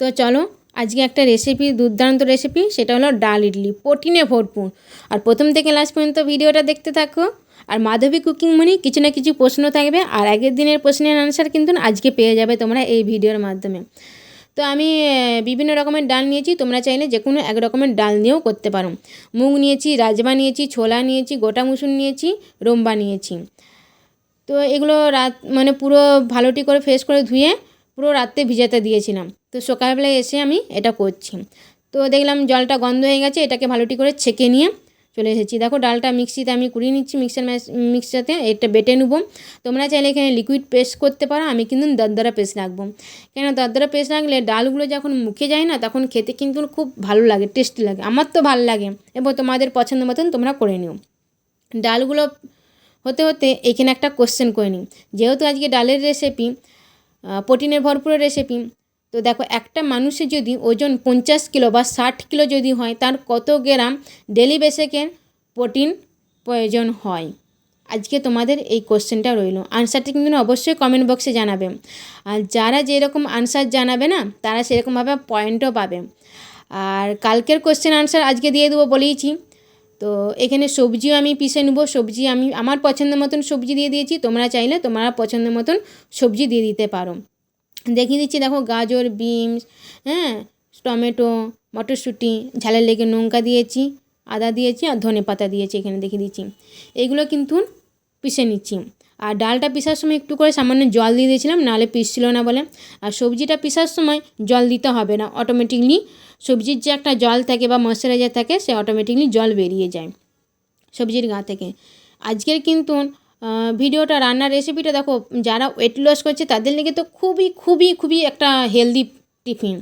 তো চলো, আজকে একটা রেসিপি দুর্দান্ত রেসিপি সেটা হলো ডাল ইডলি। প্রোটিনে ভরপুর। আর প্রথম থেকে লাস্ট পর্যন্ত ভিডিওটা দেখতে থাকো। আর মাধবী কুকিং মানে কিছু না কিছু প্রশ্ন থাকবে, আর আগের দিনের প্রশ্নের আনসার কিন্তু আজকে পেয়ে যাবে তোমরা এই ভিডিওর মাধ্যমে। তো আমি বিভিন্ন রকমের ডাল নিয়েছি, তোমরা চাইলে যে কোনো এক রকমের ডাল নিয়েও করতে পারো। মুগ নিয়েছি, রাজমা নিয়েছি, ছোলা নিয়েছি, গোটা মুসুর নিয়েছি, রম্বা নিয়েছি। তো এগুলো রাত মানে পুরো ভালোটি করে ফ্রেশ করে ধুয়ে পুরো রাত্রে ভিজাতে দিয়েছিলাম। তো সকালবেলায় এসে আমি এটা করছি। তো দেখলাম জলটা গন্ধ হয়ে গেছে, এটাকে ভালোটি করে ছেঁকে নিয়ে চলে এসেছি। দেখো, ডালটা মিক্সিতে আমি কুড়িয়ে নিচ্ছি মিক্সার মিক্সারতে এটা বেটে নেব। তোমরা চাইলে এখানে লিকুইড পেস্ট করতে পারো, আমি কিন্তু দরদরা পেস্ট রাখব। কেন দরদরা পেস্ট রাখলে ডালগুলো যখন মুখে যায় না, তখন খেতে কিন্তু খুব ভালো লাগে টেস্টি লাগে। আমার তো ভালো লাগে এবং তোমাদের পছন্দ মতন তোমরা করে নিও। ডালগুলো হতে হতে এখানে একটা কোশ্চেন করে নিই। যেহেতু আজকে ডালের রেসিপি প্রোটিনের ভরপুর রেসিপি তো দেখো, একটা মানুষের যদি ওজন পঞ্চাশ কিলো বা ষাট কিলো যদি হয়, তার কত গ্রাম ডেলি বেসিকের প্রোটিন প্রয়োজন হয়? আজকে তোমাদের এই কোশ্চেনটা রইল। আনসারটি কিন্তু অবশ্যই কমেন্ট বক্সে জানাবে। আর যারা যেরকম আনসার জানাবে না, তারা সেরকমভাবে পয়েন্টও পাবে। আর কালকের কোশ্চেন আনসার আজকে দিয়ে দেবো বলেইছি। তো এখানে সবজিও আমি পিষে নেব, সবজি আমি, আমার পছন্দ মতন সবজি দিয়ে দিয়েছি, তোমরা চাইলে তোমরা পছন্দ মতন সবজি দিয়ে দিতে পারো। দেখিয়ে দিচ্ছি, দেখো গাজর, বিনস হ্যাঁ টমেটো, মটরশুঁটি, ঝালের লেগে লঙ্কা দিয়েছি, আদা দিয়েছি আর ধনে পাতা দিয়েছি, এখানে দেখিয়ে দিচ্ছি। এগুলো কিন্তু পিষে নিচ্ছি। আর ডালটা পিসার সময় একটু করে সামান্য জল দিয়ে দিয়েছিলাম, নাহলে পিসছিল না বলে। আর সবজিটা পিসার সময় জল দিতে হবে না অটোমেটিকলি সবজির যে একটা জল থাকে বা ময়শ্চারাইজার থাকে, সে অটোমেটিকলি জল বেরিয়ে যায় সবজির গা থেকে। আজকের কিন্তু ভিডিওটা, রান্নার রেসিপিটা দেখো, যারা ওয়েট লস করছে, তাদের লেগে তো খুবই খুবই খুবই একটা হেলদি টিফিন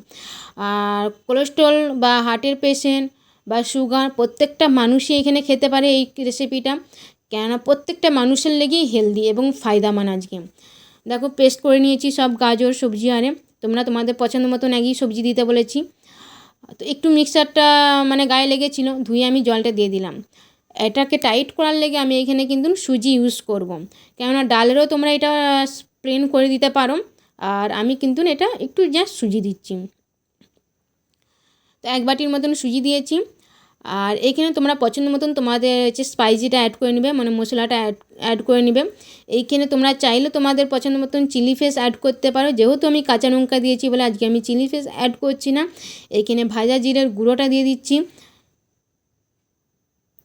আর কোলেস্ট্রল বা হার্টের পেশেন্ট বা সুগার প্রত্যেকটা মানুষই এখানে খেতে পারে এই রেসিপিটা কেননা প্রত্যেকটা মানুষের লেগেই হেলদি এবং ফায়দামান আজকে। দেখো পেস্ট করে নিয়েছি সব গাজর, সবজি, আরে তোমরা তোমাদের পছন্দ মতন একই সবজি দিতে বলেছি। তো একটু মিক্সারটা মানে গায়ে লেগেছিল, ধুয়ে আমি জলটা দিয়ে দিলাম। এটাকে টাইট করার লেগে আমি এখানে কিন্তু সুজি ইউজ করব। কেননা ডালেরও তোমরা এটা স্প্রেন করে দিতে পারো, আর আমি কিন্তু এটা একটু জাস্ট সুজি দিচ্ছি। তো এক বাটির মতন সুজি দিয়েছি। আর এখানে তোমরা পছন্দ মতন তোমাদের হচ্ছে স্পাইসিটা অ্যাড করে নেবে মানে মশলাটা অ্যাড অ্যাড করে নেবে। এইখানে তোমরা চাইলে তোমাদের পছন্দ মতন চিলি ফেস অ্যাড করতে পারো। যেহেতু আমি কাঁচা লঙ্কা দিয়েছি বলে আজকে আমি চিলি ফেস অ্যাড করছি না, এইখানে ভাজা জিরের গুঁড়োটা দিয়ে দিচ্ছি।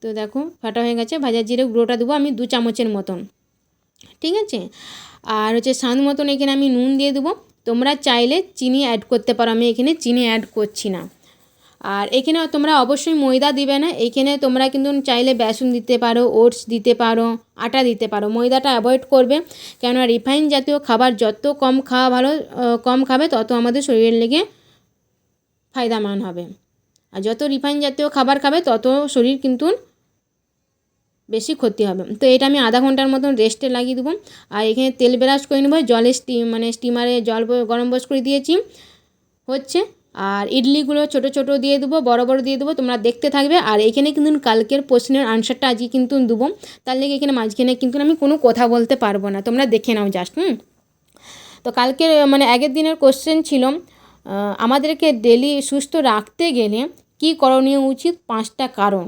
তো দেখো, ফাটা হয়ে গেছে, ভাজা জিরে গুঁড়োটা দেবো আমি দু চামচের মতন। ঠিক আছে? আর হচ্ছে স্বাদ মতন এখানে আমি নুন দিয়ে দেবো। তোমরা চাইলে চিনি অ্যাড করতে পারো, আমি এখানে চিনি অ্যাড করছি না। আর এখানে তোমরা অবশ্যই ময়দা দিবে না। এখানে তোমরা কিন্তু চাইলে বেসন দিতে পারো, ওটস দিতে পারো, আটা দিতে পারো। ময়দাটা অ্যাভয়েড করবে, কেননা রিফাইন জাতীয় খাবার যত কম খাওয়া ভালো কম খাবে, তত আমাদের শরীরের লেগে ফায়দামান হবে। আর যত রিফাইন জাতীয় খাবার খাবে, তত শরীর কিন্তু বেশি ক্ষতি হবে। তো এটা আমি আধা ঘণ্টার মতন রেস্টে লাগিয়ে দেবো। আর এখানে তেল ব্রাশ করে নেব। জলে স্টিম মানে স্টিমারে জল গরম বস করে দিয়েছি। হচ্ছে আর ইডলিগুলো ছোট ছোট দিয়ে দেবো, বড় বড় দিয়ে দেবো, তোমরা দেখতে থাকবে। আর এখানে কিন্তু কালকের প্রশ্নের আনসারটা আজকে কিন্তু দেবো। তার লেগে এখানে মাঝখানে কিন্তু আমি কোনো কথা বলতে পারব না। তোমরা দেখে নাও জাস্ট হুম? তো কালকে মানে আগের দিনের কোশ্চেন ছিল আমাদেরকে ডেলি সুস্থ রাখতে গেলে কী করণীয় উচিত? পাঁচটা কারণ।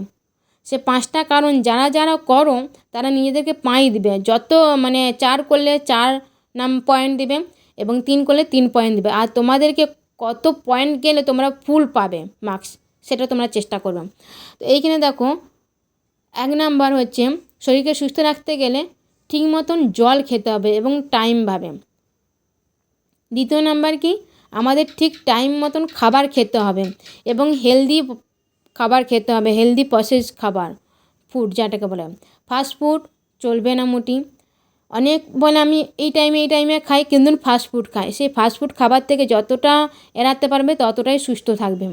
সে পাঁচটা কারণ যারা যারা করো, তারা নিজেদেরকে পাঁই দিবে। যত মানে চার করলে চার নাম পয়েন্ট দিবে এবং তিন করলে তিন পয়েন্ট দিবে। আর তোমাদেরকে কত পয়েন্ট গেলে তোমরা ফুল পাবে মার্কস সেটা তোমরা চেষ্টা করবে। তো এইখানে দেখো, এক নাম্বার হচ্ছে শরীরকে সুস্থ রাখতে গেলে ঠিক মতন জল খেতে হবে এবং টাইমভাবে দ্বিতীয় নাম্বার কি? আমাদের ঠিক টাইম মতন খাবার খেতে হবে এবং হেলদি খাবার খেতে হবে হেলদি প্রসেস খাবার ফুড যেটাকে বলে। ফাস্ট ফুড চলবে না মোটি। অনেক বলে আমি এই টাইমে এই টাইমে খাই, কিন্তু ফাস্ট ফুড খাই। সেই ফাস্ট ফুড খাবার থেকে যতটা এড়াতে পারবে, ততটাই সুস্থ থাকবে।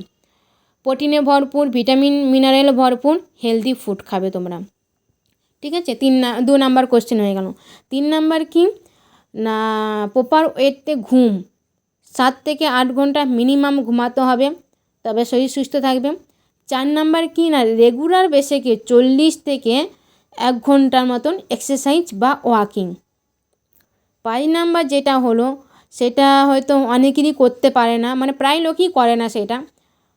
প্রোটিনে ভরপুর ভিটামিন মিনারেল ভরপুর হেলদি ফুড খাবে তোমরা। ঠিক আছে? তিন দু নাম্বার কোশ্চেন হয়ে গেল। তিন নাম্বার কি? না প্রপার ওয়েতে ঘুম। সাত থেকে আট ঘণ্টা মিনিমাম ঘুমাতে হবে, তবে শরীর সুস্থ থাকবে। চার নাম্বার কি? না রেগুলার বেসিকে চল্লিশ থেকে এক ঘণ্টার মতন এক্সারসাইজ বা ওয়াকিং পাঁচ নাম্বার যেটা হলো, সেটা হয়তো অনেকেরই করতে পারে না মানে প্রায় লোকই করে না সেটা।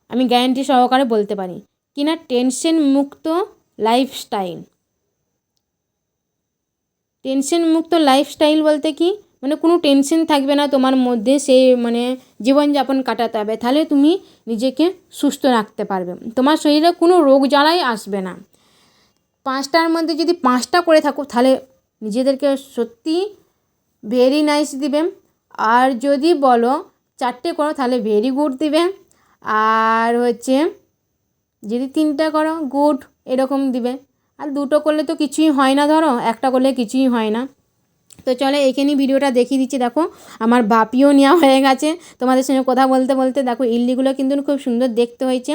আমি গ্যারান্টি সহকারে বলতে পারি। কিনা টেনশন মুক্ত লাইফস্টাইল টেনশন মুক্ত লাইফস্টাইল বলতে কি? মানে কোনো টেনশন থাকবে না তোমার মধ্যে, সে মানে জীবনযাপন কাটাতে হবে। তাহলে তুমি নিজেকে সুস্থ রাখতে পারবে। তোমার শরীরে কোনো রোগ জ্বালাই আসবে না। পাঁচটার মধ্যে যদি পাঁচটা করে থাকো, তাহলে নিজেদেরকে সত্যি ভেরি নাইস দিবেন আর যদি বলো চারটে করো, তাহলে ভেরি গুড দিবে। আর হচ্ছে যদি তিনটা করো গুড এরকম দিবে। আর দুটো করলে তো কিছুই হয় না, ধরো। একটা করলে কিছুই হয় না। তো চলো এখানেই ভিডিওটা দেখিয়ে দিচ্ছি, দেখো। আমার বাপিও নেওয়া হয়ে গেছে। তোমাদের সঙ্গে কথা বলতে বলতে, দেখো, ইল্লিগুলো কিন্তু খুব সুন্দর দেখতে হয়েছে।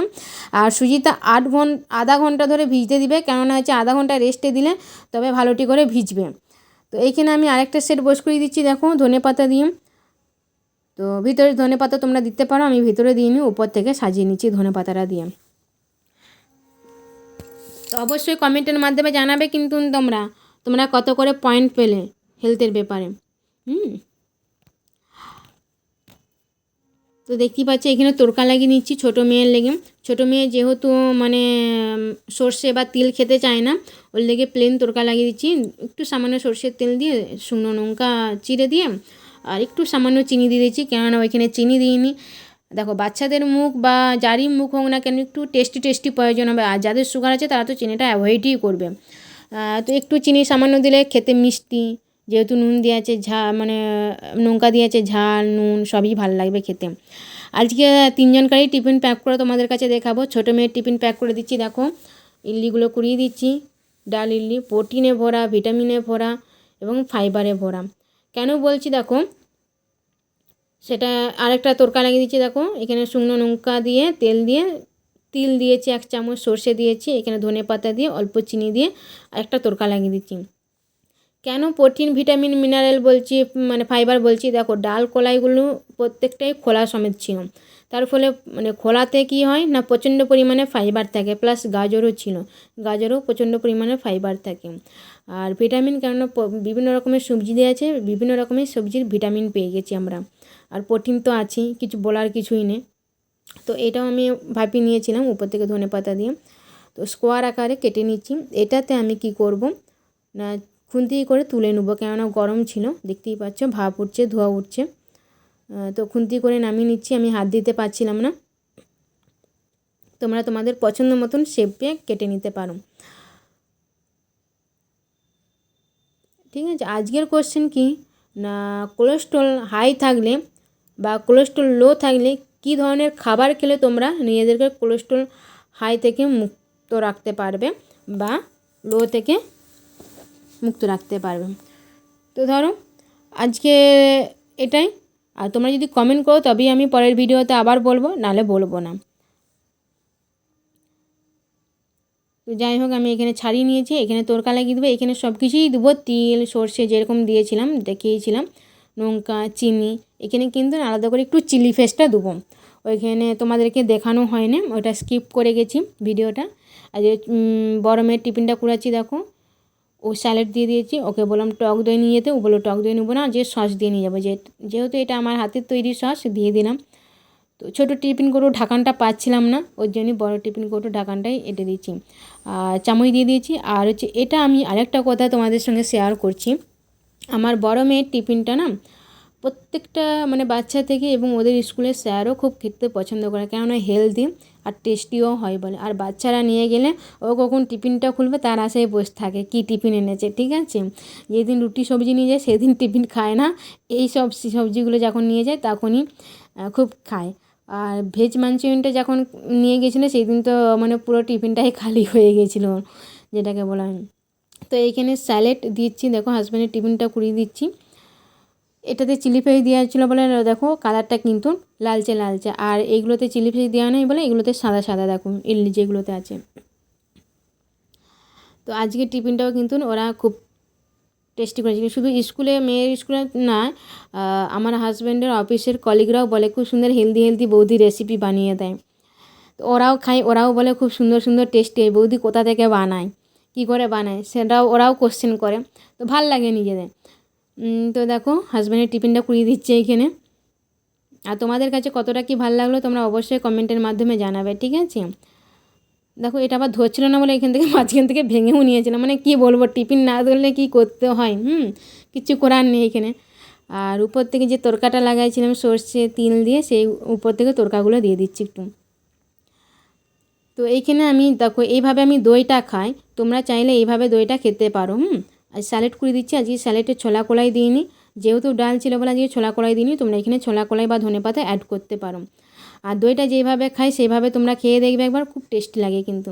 আর সুজিতা আট ঘণ্টা আধা ঘণ্টা ধরে ভিজতে দিবে, কেননা হচ্ছে আধা ঘণ্টা রেস্টে দিলে তবে ভালোটি করে ভিজবে। তো এইখানে আমি আরেকটা সেট বস করে দিচ্ছি, দেখো, ধনে পাতা দিয়ে। তো ভিতরে ধনে পাতা তোমরা দিতে পারো, আমি ভিতরে দিয়ে নিই, উপর থেকে সাজিয়ে নিচ্ছি ধনে পাতাটা দিয়ে। তো অবশ্যই কমেন্টের মাধ্যমে জানাবে কিন্তু তোমরা তোমরা কত করে পয়েন্ট পেলে। হেলথের ব্যাপারে। হুম। তো দেখতেই পাচ্ছি, এখানে তড়কা লাগিয়ে নিচ্ছি ছোটো মেয়ের লেগে। ছোটো মেয়ে যেহেতু মানে সর্ষে বা তিল খেতে চায় না, ওর লেগে প্লেন তড়কা লাগিয়ে দিচ্ছি। একটু সামান্য সর্ষের তেল দিয়ে শুকনো লঙ্কা চিড়ে দিয়ে, আর একটু সামান্য চিনি দিয়ে দিচ্ছি। কেননা ওইখানে চিনি দিইনি। দেখো, বাচ্চাদের মুখ বা যারই মুখ হোক না কেন, একটু টেস্টি টেস্টি প্রয়োজন হবে। আর যাদের সুগার আছে, তারা তো চিনিটা অ্যাভয়েডই করবে। তো একটু চিনি সামান্য দিলে খেতে মিষ্টি যেহেতু নুন দিয়ে আছে ঝা মানে লঙ্কা দিয়ে আছে ঝাল, নুন, সবই ভালো লাগবে খেতে। আজকে তিনজনকারই টিফিন প্যাক করে তোমাদের কাছে দেখাবো। ছোটো মেয়ের টিফিন প্যাক করে দিচ্ছি, দেখো। ইডলিগুলো কুড়িয়ে দিচ্ছি। ডাল ইডলি প্রোটিনে ভরা, ভিটামিনে ভরা এবং ফাইবারে ভরা। কেন বলছি দেখো? সেটা আরেকটা তরকা লাগিয়ে দিচ্ছি, দেখো। এখানে শুকনো লঙ্কা দিয়ে তেল দিয়ে, তিল দিয়েছি এক চামচ, সর্ষে দিয়েছি। এখানে ধনে পাতা দিয়ে, অল্প চিনি দিয়ে আরেকটা তরকা লাগিয়ে দিচ্ছি। কেন প্রোটিন, ভিটামিন, মিনারেল বলছি মানে ফাইবার বলছি? দেখো, ডাল কলাইগুলো প্রত্যেকটাই খোলা সমেত ছিল। তার ফলে মানে খোলাতে কী হয় না, প্রচণ্ড পরিমাণে ফাইবার থাকে, প্লাস গাজরও ছিল। গাজরও প্রচণ্ড পরিমাণে ফাইবার থাকে। আর ভিটামিন কেননা বিভিন্ন রকমের সবজি দেওয়া আছে, বিভিন্ন রকমের সবজির ভিটামিন পেয়ে গেছি আমরা। আর প্রোটিন তো আছেই, কিছু বলার কিছুই নেই। তো এটাও আমি ভাপিয়ে নিয়েছিলাম, উপর থেকে ধনে পাতা দিয়ে। তো স্কোয়ার আকারে কেটে নিচ্ছি। এটাতে আমি কি করব না খুন্তি করে তুলে নেব। কেননা গরম ছিল, দেখতেই পাচ্ছ, ভাপ উঠছে, ধোয়া উঠছে। তো খুন্তি করে নামিয়ে নিচ্ছি, আমি হাত দিতে পারছিলাম না। তোমরা তোমাদের পছন্দ মতন শেপে কেটে নিতে পারো। ঠিক আছে, আজকের কোশ্চেন কি? না কোলেস্ট্রল হাই থাকলে বা কোলেস্ট্রল লো থাকলে কি ধরনের খাবার খেলে তোমরা নিজেদেরকে কোলেস্ট্রল হাই থেকে মুক্ত রাখতে পারবে বা লো থেকে মুক্ত রাখতে পারবে। তো ধরো, আজকে এটাই। আর তোমরা যদি কমেন্ট করো, তবেই আমি পরের ভিডিওতে আবার বলব, নাহলে বলব না। তো যাই হোক, আমি এখানে ছাড়িয়ে নিয়েছি। এখানে তরকা লাগিয়ে দেবো। এখানে সব কিছুই দেবো। তিল, সর্ষে যেরকম দিয়েছিলাম, দেখিয়েছিলাম। লঙ্কা চিনি, এখানে কিন্তু আলাদা করে একটু চিলি ফেসটা দেবো। ওইখানে তোমাদেরকে দেখানো হয়নি। ওটা স্কিপ করে গেছি ভিডিওটা। আর যে বড় মেয়ের টিফিনটা করেছি দেখো। ও স্যালাড দিয়ে দিয়েছি, ওকে বললাম টক দই নিয়ে যেতে, ও বলল টক দই নেব না, যে সস দিয়ে নিয়ে যাব যে যেহেতু এটা আমার হাতের তৈরি সস, দিয়ে দিলাম। তো ছোটো টিফিন কৌটো ঢাকানটা পাচ্ছিলাম না, ওর জন্যই বড়ো টিফিন কৌটো ঢাকানটাই এঁটে দিয়েছি। আর চামচ দিয়ে দিয়েছি, আর হচ্ছে এটা আমি আরেকটা কথা তোমাদের সঙ্গে শেয়ার করছি। আমার বড় মেয়ের টিফিনটা না প্রত্যেকটা মানে বাচ্চা থেকে এবং ওদের স্কুলের স্যারও খুব খেতে পছন্দ করে, কেননা হেলদি আর টেস্টিও হয় বলে। আর বাচ্চারা নিয়ে গেলে ও কখন টিফিনটা খুলবে তার আশায় বসে থাকে, কী টিফিন এনেছে, ঠিক আছে? যেদিন রুটি সবজি নিয়ে যায়, সেদিন টিফিন খায় না। এই সব সবজিগুলো যখন নিয়ে যায়, তখনই খুব খায়। আর ভেজ মাঞ্চুরিয়ানটা যখন নিয়ে গেছিল সেই দিন তো মানে পুরো টিফিনটাই খালি হয়ে গেছিল, যেটাকে বলা হয়। তো এইখানে স্যালেড দিচ্ছি, দেখো হাজব্যান্ডের টিফিনটা কুড়িয়ে দিচ্ছি। এটাতে চিলি ফ্লেক্স দেওয়া ছিল বলে, দেখো কালারটা কিন্তু লালচে লালচে। আর এইগুলোতে চিলি ফ্লেক্স দেওয়া নেই বলে, এগুলোতে সাদা সাদা, দেখো ইডলি যেগুলোতে আছে। তো আজকের টিফিনটাও কিন্তু ওরা খুব টেস্টি করেছিল। শুধু স্কুলে, মেয়ের স্কুলে না আমার হাজব্যান্ডের অফিসের কলিগরাও বলে, খুব সুন্দর হেলদি হেলদি বৌদি রেসিপি বানিয়ে দেয়। তো ওরাও খায়, ওরাও বলে খুব সুন্দর সুন্দর টেস্টি বৌদি কোথা থেকে বানায়, কী করে বানায়, সেটাও ওরাও কোশ্চেন করে। তো ভালো লাগে নিজেদের। তো দেখো হাজব্যান্ডের টিফিনটা কুড়িয়ে দিচ্ছে এইখানে আর তোমাদের কাছে কতটা কি ভালো লাগল তোমরা অবশ্যই কমেন্টের মাধ্যমে জানাবে, ঠিক আছে? দেখো, এটা আবার ধরছিল না বলে এখান থেকে মাঝখান থেকে ভেঙেও নিয়েছিলাম। মানে কি বলব টিফিন না ধরলে কি করতে হয়, হুম? কিচ্ছু করার নেই এখানে। আর উপর থেকে যে তরকাটা লাগাইছিলাম সর্ষে, তিল দিয়ে, সেই উপর থেকে তরকাগুলো দিয়ে দিচ্ছি একটু। তো এইখানে আমি, দেখো, এইভাবে আমি দইটা খাই। তোমরা চাইলে এইভাবে দইটা খেতে পারো, হুম? আর স্যালাড করে দিচ্ছি, আজকে স্যালাডে ছোলা কলাই দিইনি। যেহেতু ডাল ছিল বলে আজকে ছোলা কলাই দিইনি, তোমরা এখানে ছোলা কলাই বা ধনে পাতা অ্যাড করতে পারো। আর দইটা যেভাবে খাই সেইভাবে তোমরা খেয়ে দেখবে একবার, খুব টেস্টি লাগে কিন্তু।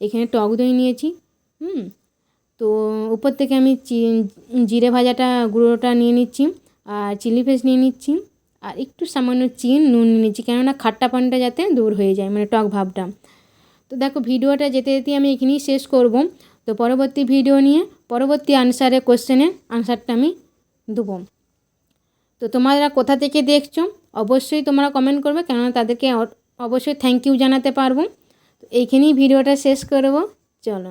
এখানে টক দই নিয়েছি, হুম। তো উপর থেকে আমি জিরে ভাজাটা, গুঁড়োটা নিয়ে নিচ্ছি, আর চিলি ফ্লেক্স নিয়ে নিচ্ছি, আর একটু সামান্য চিন, নুন নিয়ে নিচ্ছি, কেননা খাট্টা পানটা যাতে দূর হয়ে যায় মানে টক ভাবটা। তো দেখো, ভিডিওটা যেতে যেতে আমি এখানেই শেষ করব। তো পরবর্তী ভিডিও নিয়ে, পরবর্তী আনসারে কোশ্চেনের আনসারটা আমি দেবো। তো তোমরা কোথা থেকে দেখছ, অবশ্যই তোমরা কমেন্ট করবে, কেননা তাদেরকে অবশ্যই থ্যাংক ইউ জানাতে পারব। তো এইখানেই ভিডিওটা শেষ করব। চলো।